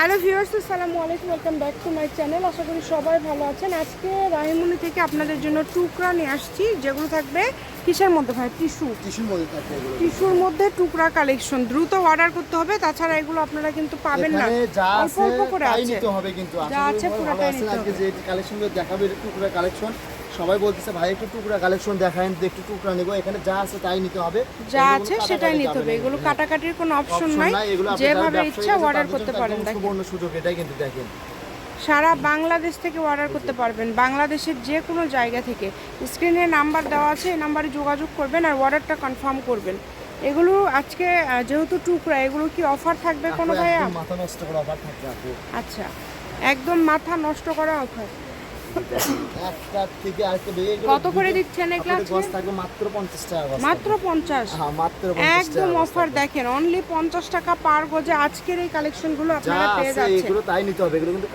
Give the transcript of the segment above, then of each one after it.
Hello viewers আসসালামু আলাইকুম welcome back to my channel. আশা করি সবাই ভালো আছেন। আজকে রাহিমুনি থেকে আপনাদের জন্য টুকরা নিয়ে আসছি যেগুলো থাকবে কিসের মধ্যে ভাই? টিস্যু। টিস্যুর মধ্যে থাকে এগুলো। টিস্যুর মধ্যে টুকরা কালেকশন দ্রুত অর্ডার করতে হবে তাছাড়া এগুলো আপনারা কিন্তু পাবেন না। অল্প অল্প করে আছে। নিতে হবে কিন্তু। যা আছে পুরোটাই নিতে আজকে যে কালেকশনগুলো দেখাবে টুকরা কালেকশন সবাই বলতেছে ভাই একটু টুকরা কালেকশন দেখায় একটু টুকরা নেব। এখানে যা আছে তাই নিতে হবে। যা আছে সেটাই নিতে হবে। এগুলো। কাটাকাটির কোনো অপশন নাই। নাই, যেভাবে ইচ্ছা অর্ডার করতে পারেন সুবর্ণ সুযোগ এটাই কিন্তু দেখেন। সারা বাংলাদেশ থেকে অর্ডার করতে পারবেন। বাংলাদেশের যে কোনো জায়গা থেকে। স্ক্রিনে নাম্বার দেওয়া আছে এই নাম্বারে যোগাযোগ করবেন আর অর্ডারটা কনফার্ম করবেন। এগুলো আজকে যেহেতু টুকরা এগুলো কি অফার থাকবে কোনো ভাইয়া? মাথা নষ্ট করে অফার থাকবে আচ্ছা। একদম মাথা নষ্ট করা অফার থেকে কত করে দিচ্ছেন এগুলো মাত্র টাকা মাত্র হ্যাঁ মাত্র একদম অফার দেখেন অনলি পঞ্চাশ টাকা পার গজে আজকের এই কালেকশনগুলো আপনারা পেয়ে যাচ্ছেন। এগুলো তাই নিতে হবে এগুলো কিন্তু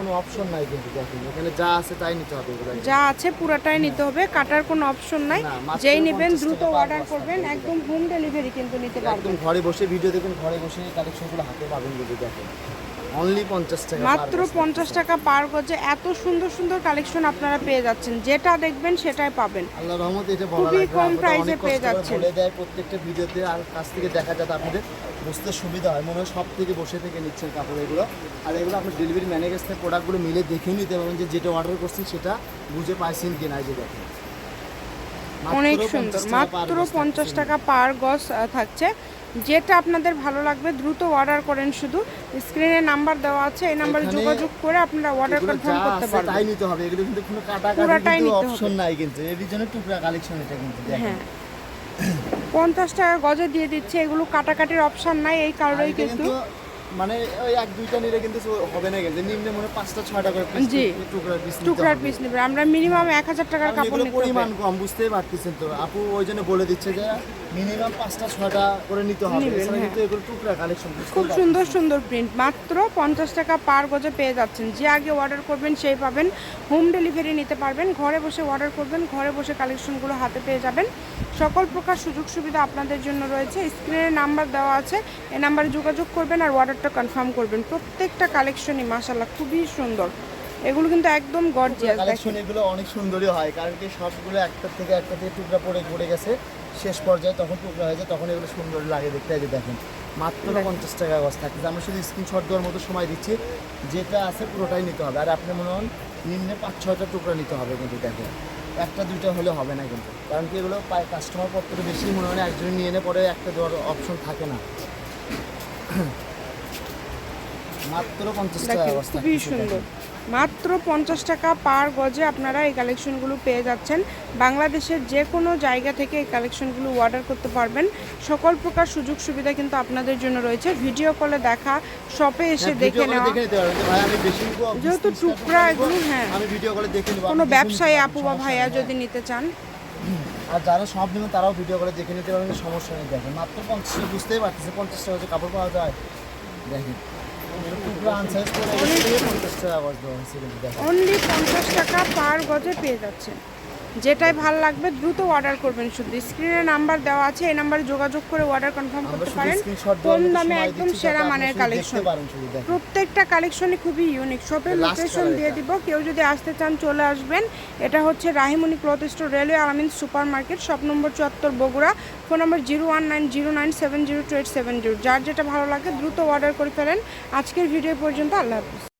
কোনো অপশন নাই কিন্তু দেখেন এখানে যা আছে তাই নিতে হবে এগুলো। যা আছে পুরোটাই নিতে হবে কাটার কোনো অপশন নাই। যেই নেবেন দ্রুত অর্ডার করবেন একদম হোম ডেলিভারি কিন্তু নিতে পারবেন। একদম ঘরে বসে ভিডিও দেখুন ঘরে বসে কালেকশনগুলো হাতে পাবেন যদি দেখেন। অনলি টাকা মাত্র box পঞ্চাশ টাকা পার গজে এত সুন্দর সুন্দর কালেকশন আপনারা পেয়ে যাচ্ছেন। যেটা দেখবেন সেটাই পাবেন। আল্লাহ রহমত এটা বলা খুবই কম অনেক পেয়ে যাচ্ছেন। বলে দেয় প্রত্যেকটা ভিডিওতে আর কাছ থেকে দেখা যাতে আপনাদের বুঝতে সুবিধা হয়। মনে হয় সব থেকে বসে থেকে নিচ্ছেন কাপড় এগুলো। আর এগুলো আপনার ডেলিভারি ম্যানের কাছ থেকে প্রোডাক্টগুলো মিলে দেখে নিতে পারবেন যে যেটা অর্ডার করছেন সেটা বুঝে পাইছেন কিনা এই যে দেখেন। অনেক সুন্দর। মাত্র পঞ্চাশ টাকা পার গজ থাকছে। যেটা আপনাদের ভালো লাগবে দ্রুত অর্ডার করেন শুধু। স্ক্রিনে নাম্বার দেওয়া আছে এই নাম্বারে যোগাযোগ করে আপনারা অর্ডার কনফার্ম করতে পারবেন। তাই নিতে হবে এগুলো কিন্তু কোনো কাটা কাটা নিতে অপশন নাই কিন্তু এর জন্য টুকরা কালেকশন এটা কিন্তু দেখেন। হ্যাঁ। পঞ্চাশ টাকা গজে দিয়ে দিচ্ছে এগুলো কাটাকাটির অপশন নাই এই কারণেই কিন্তু মানে ওই এক দুইটা নিলে কিন্তু হবে না কিন্তু। নিম্নে মনে পাঁচটা ছয়টা করে piece জি। টুকরা পিস টুকরার পিস নেবে। আমরা মিনিমাম এক হাজার টাকার কাপড় নিতে পরিমাণ কম বুঝতেই পারতেছেন তো। আপু ওই জন্য বলে দিচ্ছে যে মিনিমাম পাঁচটা ছয়টা করে নিতে হবে। এছাড়া হ্যাঁ। কিন্তু এগুলো টুকরা কালেকশন খুব সুন্দর সুন্দর প্রিন্ট মাত্র পঞ্চাশ টাকা পার গজে পেয়ে যাচ্ছেন। যে আগে অর্ডার করবেন সেই পাবেন। হোম ডেলিভারি নিতে পারবেন। ঘরে বসে অর্ডার করবেন। ঘরে বসে কালেকশনগুলো হাতে পেয়ে যাবেন। সকল প্রকার সুযোগ সুবিধা আপনাদের জন্য রয়েছে। স্ক্রিনে নাম্বার দেওয়া আছে। এই নাম্বারে যোগাযোগ করবেন আর অর্ডারটা কনফার্ম করবেন। প্রত্যেকটা কালেকশনই মাসাল্লাহ খুবই সুন্দর। এগুলো কিন্তু একদম গর্জিয়াস দেখেন। কালেকশন এগুলো অনেক সুন্দরই হয় কারণ কি সবগুলো একটা থেকে একটা থেকে টুকরা পড়ে পড়ে গেছে। শেষ পর্যায়ে তখন টুকরা হয়ে যায় তখন এগুলো সুন্দর লাগে দেখতে। এই যে দেখেন মাত্র পঞ্চাশ টাকা গছ থাকছে আমরা শুধু স্ক্রিনশট দেওয়ার মতো সময় দিচ্ছি যেটা আছে পুরোটাই নিতে হবে। আর আপনি মনে হন নিম্নে পাঁচ ছয়টা টুকরা নিতে হবে কিন্তু দেখেন। একটা দুইটা হলে হবে না কিন্তু। কারণ কি এগুলো কাস্টমার পত্র বেশি মনে হয় একজন নিয়ে এনে পরে একটা দেওয়ার অপশন থাকে না। মাত্র পঞ্চাশ টাকা খুবই সুন্দর। মাত্র পঞ্চাশ টাকা পার গজে আপনারা এই কালেকশনগুলো পেয়ে যাচ্ছেন। বাংলাদেশের যে কোনো জায়গা থেকে এই কালেকশনগুলো অর্ডার করতে পারবেন। সকল প্রকার সুযোগ সুবিধা কিন্তু আপনাদের জন্য রয়েছে। ভিডিও কলে দেখা শপে এসে হ্যাঁ, দেখে নেওয়া। যেহেতু 20 টুকরা এগুলো, হ্যাঁ। কোনো ব্যবসায়ী আপু বা ভাইয়া যদি নিতে চান। আর যারা সব নেবেন তারাও ভিডিও করে দেখে নিতে পারবেন সমস্যা নেই। দেখেন মাত্র পঞ্চাশ বুঝতেই পারতেছে পঞ্চাশ টাকা কাপড় পাওয়া যায়। দেখেন। অনলি পঞ্চাশ টাকা পার গজে পেয়ে যাচ্ছেন। যেটাই ভালো লাগবে দ্রুত অর্ডার করবেন শুধু। স্ক্রিনে নাম্বার দেওয়া আছে এই নাম্বারে যোগাযোগ করে অর্ডার কনফার্ম করতে পারেন। কম দামে একদম সেরা মানের কালেকশন প্রত্যেকটা কালেকশনই খুবই ইউনিক শপের লোকেশন দিয়ে দিব কেউ যদি আসতে চান চলে আসবেন। এটা হচ্ছে Rahimoni cloth store railway Alamin super market shop number চুয়াত্তর Bogura. Phone number zero one nine zero nine seven zero two eight seven zero যার যেটা ভালো লাগে দ্রুত অর্ডার করে ফেলেন। আজকের ভিডিও পর্যন্ত আল্লাহ হাফিজ।